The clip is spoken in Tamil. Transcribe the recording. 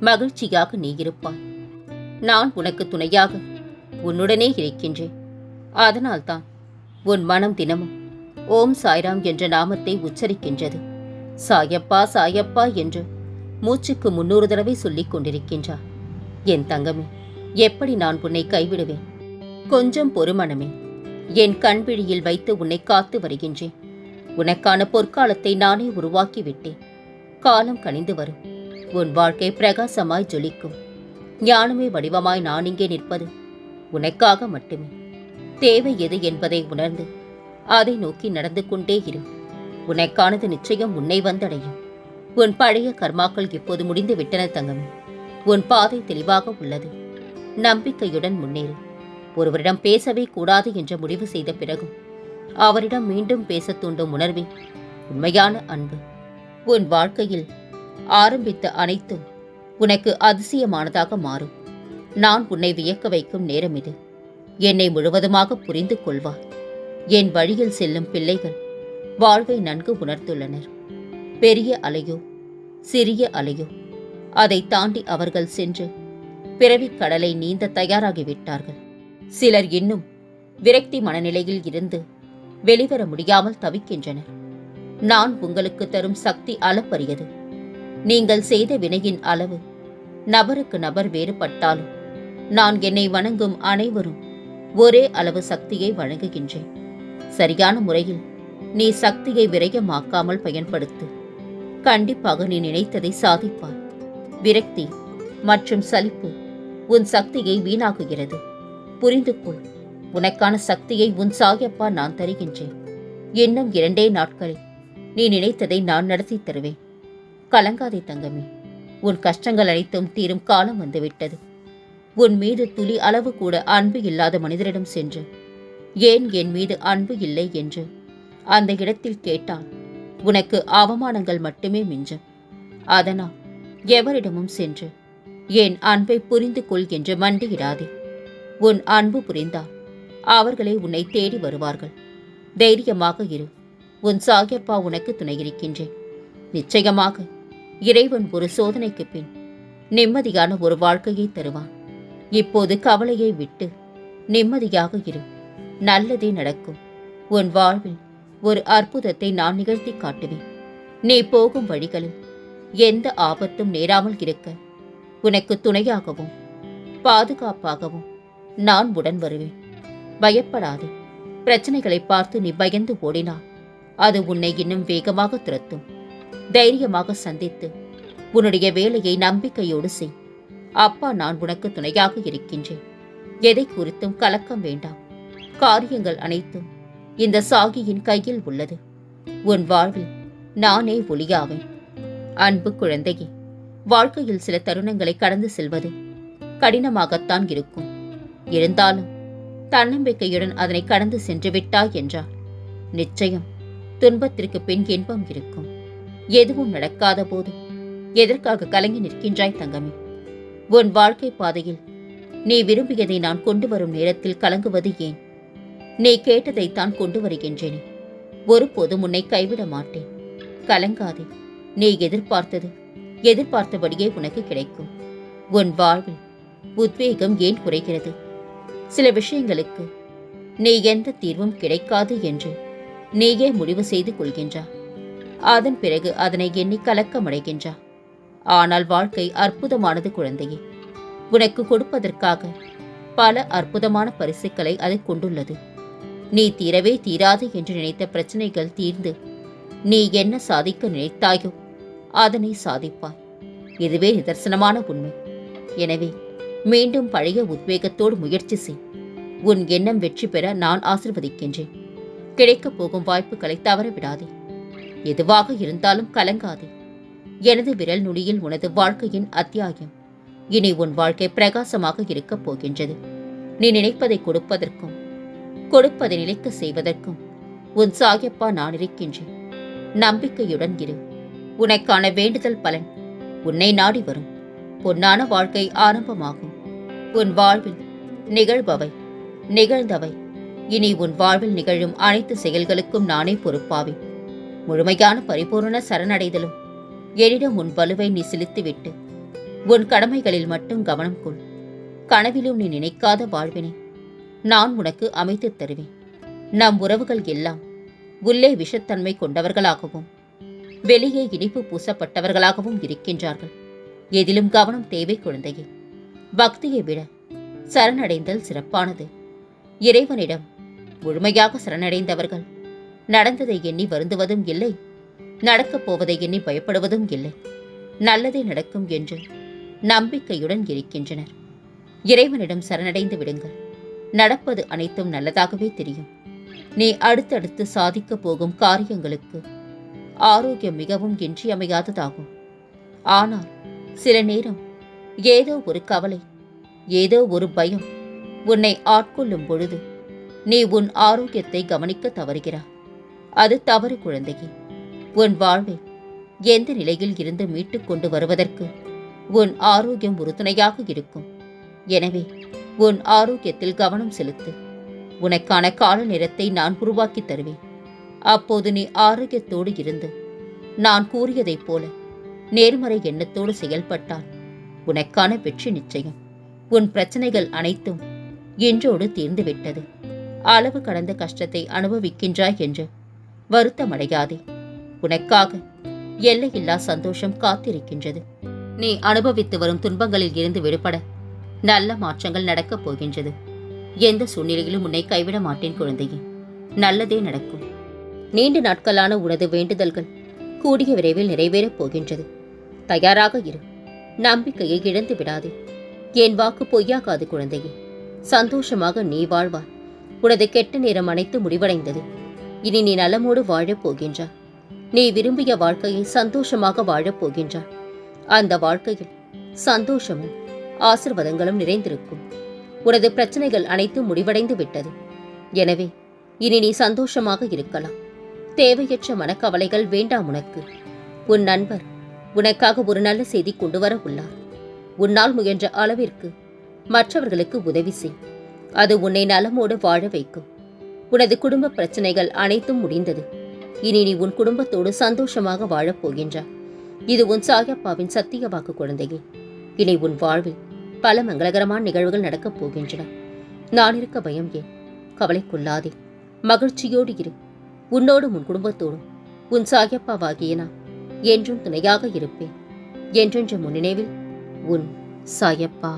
மகிழ்ச்சியாக நீ இருப்பாய். நான் உனக்கு துணையாக உன்னுடனே இருக்கின்றேன். அதனால்தான் உன் மனம் தினமும் ஓம் சாய்ராம் என்ற நாமத்தை உச்சரிக்கின்றது. சாயப்பா சாயப்பா என்று மூச்சுக்கு முன்னூறு தடவை சொல்லிக் கொண்டிருக்கின்றார். என் தங்கமே எப்படி நான் உன்னை கைவிடுவேன்? கொஞ்சம் பொறுமணமே என் கண்விழியில் வைத்து உன்னை காத்து வருகின்றேன். உனக்கான பொற்காலத்தை நானே உருவாக்கிவிட்டேன். காலம் கனிந்து வரும். உன் வாழ்க்கை பிரகாசமாய் ஜொலிக்கும். ஞானமே வடிவமாய் நான் இங்கே நிற்பது உனக்காக மட்டுமே. தேவை எது என்பதை உணர்ந்து அதை நோக்கி நடந்து கொண்டே இரு. உனக்கானது நிச்சயம் உன்னை வந்தடையும். உன் பழைய கர்மாக்கள் இப்போது முடிந்து விட்டன தங்கமே. உன் பாதை தெளிவாக உள்ளது. நம்பிக்கையுடன் முன்னேறு. ஒருவரிடம் பேசவே கூடாது என்ற முடிவு செய்த பிறகும் அவரிடம் மீண்டும் பேச தூண்டும் உணர்வே உண்மையான அன்பு. உன் வாழ்க்கையில் ஆரம்பித்த அனைத்தும் உனக்கு அதிசயமானதாக மாறும். நான் உன்னை வியக்க வைக்கும் நேரம் இது. என்னை முழுவதுமாக புரிந்து கொள்வார் என் வழியில் செல்லும் பிள்ளைகள் வாழ்வை நன்கு உணர்ந்துள்ளனர். பெரிய அலையோ சிறிய அலையோ அதை தாண்டி அவர்கள் சென்று பிறவிக் கடலை நீந்த தயாராகிவிட்டார்கள். சிலர் இன்னும் விரக்தி மனநிலையில் இருந்து வெளிவர முடியாமல் தவிக்கின்றனர். நான் உங்களுக்கு தரும் சக்தி அளப்பரியது. நீங்கள் செய்த வினையின் அளவு. நபருக்கு நபர் வேறுபட்டாலும் நான் என்னை வணங்கும் அனைவரும் ஒரே அளவு சக்தியை வழங்குகின்றேன். சரியான முறையில் நீ சக்தியை விரயமாக்காமல் பயன்படுத்து. கண்டிப்பாக நீ நினைத்ததை சாதிப்பாய். விரக்தி மற்றும் சலிப்பு உன் சக்தியை வீணாக்குகிறது. புரிந்து கொள் உனக்கான சக்தியை உன் சாயப்பா நான் தருகின்றேன். இன்னும் இரண்டே நாட்களில் நீ நினைத்ததை நான் நடத்தி தருவேன். கலங்காதே தங்கமே. உன் கஷ்டங்கள் அனைத்தும் தீரும் காலம் வந்துவிட்டது. உன் மீது துளி அளவு கூட அன்பு இல்லாத மனிதரிடம் சென்று. ஏன் என் மீது அன்பு இல்லை என்று? அந்த இடத்தில் கேட்டால் உனக்கு அவமானங்கள் மட்டுமே மிஞ்சும் அதனால் எவரிடமும் சென்று. என் அன்பை புரிந்து கொள் என்று மண்டியிடாதே. உன் அன்பு புரிந்தால் அவர்களே உன்னை தேடி வருவார்கள். தைரியமாக இரு. உன் சாகியப்பா உனக்கு துணையிருக்கின்றேன் நிச்சயமாக இறைவன் ஒரு சோதனைக்கு பின் நிம்மதியான ஒரு வாழ்க்கையை தருவான். இப்போது கவலையை விட்டு நிம்மதியாக இரு. நல்லதே நடக்கும். உன் வாழ்வில் ஒரு அற்புதத்தை நான் நிகழ்த்தி காட்டுவேன். நீ போகும் வழிகளில் எந்த ஆபத்தும் நேராமல் இருக்க. உனக்கு துணையாகவும் பாதுகாப்பாகவும் நான் உடன் வருவேன். பயப்படாது. பிரச்சனைகளை பார்த்து நீ பயந்து ஓடினால் அது உன்னை இன்னும் வேகமாக துரத்தும். தைரியமாக சந்தித்து உன்னுடைய வேலையை நம்பிக்கையோடு செய். அப்பா நான் உனக்கு துணையாக இருக்கின்றேன். எதை குறித்தும் கலக்கம் வேண்டாம். காரியங்கள் அனைத்தும் இந்த சாகியின் கையில் உள்ளது. உன் வாழ்வில் நானே ஒளியாவேன். அன்பு குழந்தையே வாழ்க்கையில் சில தருணங்களை கடந்து செல்வது கடினமாகத்தான் இருக்கும். இருந்தாலும் தன்னம்பிக்கையுடன் அதனை கடந்து சென்று விட்டாய் என்றால் நிச்சயம் துன்பத்திற்கு பின் இன்பம் இருக்கும். எதுவும் நடக்காத போது எதற்காக கலங்கி நிற்கின்றாய் தங்கமே? உன் வாழ்க்கை பாதையில் நீ விரும்பியதை நான் கொண்டு வரும் நேரத்தில் கலங்குவது ஏன்? நீ கேட்டதைத்தான் கொண்டு வருகின்றேனே. ஒருபோதும் உன்னை கைவிட மாட்டேன். கலங்காதே. நீ எதிர்பார்த்தது எதிர்பார்த்தபடியே உனக்கு கிடைக்கும். உன் வாழ்வில் உத்வேகம் ஏன் குறைகிறது? சில விஷயங்களுக்கு நீ எந்த தீர்வும் கிடைக்காது என்று நீயே முடிவு செய்து கொள்கின்றா அதன் பிறகு அதனை எண்ணி கலக்கமடைகின்றா. ஆனால் வாழ்க்கை அற்புதமானது குழந்தையே. உனக்கு கொடுப்பதற்காக பல அற்புதமான பரிசுகளை அது கொண்டுள்ளது. நீ தீரவே தீராது என்று நினைத்த பிரச்சனைகள் தீர்ந்து நீ என்ன சாதிக்க நினைத்தாயோ அதனை சாதிப்பாய். இதுவே நிதர்சனமான உண்மை. எனவே மீண்டும் பழைய உத்வேகத்தோடு முயற்சி செய். உன் எண்ணம் வெற்றி பெற நான் ஆசிர்வதிக்கின்றேன். கிடைக்கப் போகும் வாய்ப்புகளை தவற விடாதே எதுவாக இருந்தாலும் கலங்காதே. எனது விரல் நுனியில் உனது வாழ்க்கையின் அத்தியாயம். இனி உன் வாழ்க்கை பிரகாசமாக இருக்கப் போகின்றது. நீ நினைப்பதை கொடுப்பதற்கும் கொடுப்பதை நிலைக்க செய்வதற்கும் உன் சாயப்பா நான் இருக்கின்றேன். நம்பிக்கையுடன் இரு. உனக்கான வேண்டுதல் பலன் உன்னை நாடி வரும். பொன்னான வாழ்க்கை ஆரம்பமாகும். உன் வாழ்வில் நிகழ்பவை நிகழ்ந்தவை. இனி உன் வாழ்வில் நிகழும் அனைத்து செயல்களுக்கும் நானே பொறுப்பாவேன். முழுமையான பரிபூரண சரணடைதலும். என்னிடம் உன் வலுவை நீ செலுத்திவிட்டு உன் கடமைகளில் மட்டும் கவனம் கொள். கனவிலும் நீ நினைக்காத வாழ்வினை நான் உனக்கு அமைத்துத் தருவேன். நம் உறவுகள் எல்லாம் உள்ளே விஷத்தன்மை கொண்டவர்களாகவும் வெளியே இனிப்பு பூசப்பட்டவர்களாகவும் இருக்கின்றார்கள். எதிலும் கவனம் தேவை குழந்தையே. பக்தியை விட சரணடைந்தல் சிறப்பானது. இறைவனிடம் முழுமையாக சரணடைந்தவர்கள் நடந்ததை எண்ணி வருந்துவதும் இல்லை. நடக்கப் போவதை எண்ணி பயப்படுவதும் இல்லை. நல்லதே நடக்கும் என்று நம்பிக்கையுடன் இருக்கின்றனர். இறைவனிடம் சரணடைந்து விடுங்கள். நடப்பது அனைத்தும் நல்லதாகவே தெரியும். நீ அடுத்தடுத்து சாதிக்கப் போகும் காரியங்களுக்கு ஆரோக்கியம் மிகவும் இன்றியமையாததாகும். ஆனால் சில நேரம் ஏதோ ஒரு கவலை ஏதோ ஒரு பயம் உன்னை ஆட்கொள்ளும் பொழுது நீ உன் ஆரோக்கியத்தை கவனிக்க தவறுகிறாய். அது தவறு குழந்தையே. உன் வாழ்வை எந்த நிலையில் இருந்து மீட்டுக் கொண்டு வருவதற்கு உன் ஆரோக்கியம் உறுதுணையாக இருக்கும். எனவே உன் ஆரோக்கியத்தில் கவனம் செலுத்து. உனக்கான கால நேரத்தை நான் உருவாக்கி தருவேன். அப்போது நீ ஆரோக்கியத்தோடு இருந்து நான் கூறியதைப் போல நேர்மறை எண்ணத்தோடு செயல்பட்டால் உனக்கான வெற்றி நிச்சயம். உன் பிரச்சனைகள் அனைத்தும் இன்றோடு தீர்ந்துவிட்டது. அளவு கடந்த கஷ்டத்தை அனுபவிக்கின்றாய் என்று வருத்தமடையாதே. உனக்காக எல்லையில்லா சந்தோஷம் காத்திருக்கின்றது. நீ அனுபவித்து வரும் துன்பங்களில் இருந்து விடுபட நல்ல மாற்றங்கள் நடக்கப் போகின்றது. எந்த சூழ்நிலையிலும் உன்னை கைவிட மாட்டேன் குழந்தையே. நல்லதே நடக்கும். நீண்ட நாட்களான உனது வேண்டுதல்கள் கூடிய விரைவில் நிறைவேறப் போகின்றது. தயாராக இரு. நம்பிக்கையை இழந்து விடாதே. என் வாக்கு பொய்யாகாது குழந்தையே. சந்தோஷமாக நீ வாழ்வாய். உனது கெட்ட நேரம் அனைத்து முடிவடைந்தது. இனி நீ நலமோடு வாழப் போகின்றாய். நீ விரும்பிய வாழ்க்கையை சந்தோஷமாக வாழப் போகின்றாய். அந்த வாழ்க்கையில் சந்தோஷமும் ஆசிர்வாதங்களும் நிறைந்திருக்கும். உனது பிரச்சனைகள் அனைத்தும் முடிவடைந்து விட்டது. எனவே இனி நீ சந்தோஷமாக இருக்கலாம். தேவையற்ற மனக்கவலைகள் வேண்டாம் உனக்கு. உன் நண்பர் உனக்காக ஒரு நல்ல செய்தி கொண்டு வர உள்ளார். உன்னால் முயன்ற அளவிற்கு மற்றவர்களுக்கு உதவி செய். அது உன்னை நலமோடு வாழ வைக்கும். உனது குடும்ப பிரச்சனைகள் அனைத்தும் முடிந்தது. இனி நீ உன் குடும்பத்தோடு சந்தோஷமாக வாழப்போகின்றாய் இது உன் சாயப்பாவின் சத்திய வாக்கு குழந்தையே. இனி உன் வாழ்வில் பல மங்களகரமான நிகழ்வுகள் நடக்கப் போகின்றன. நான் இருக்க பயம் ஏன்? கவலைக்குள்ளாதே மகிழ்ச்சியோடு இரு. உன்னோடும் உன் குடும்பத்தோடும். உன் சாயப்பாவாகிய நான் என்றும் துணையாக இருப்பேன். என்றென்ற முன்னினைவில் உன் சாயப்பா.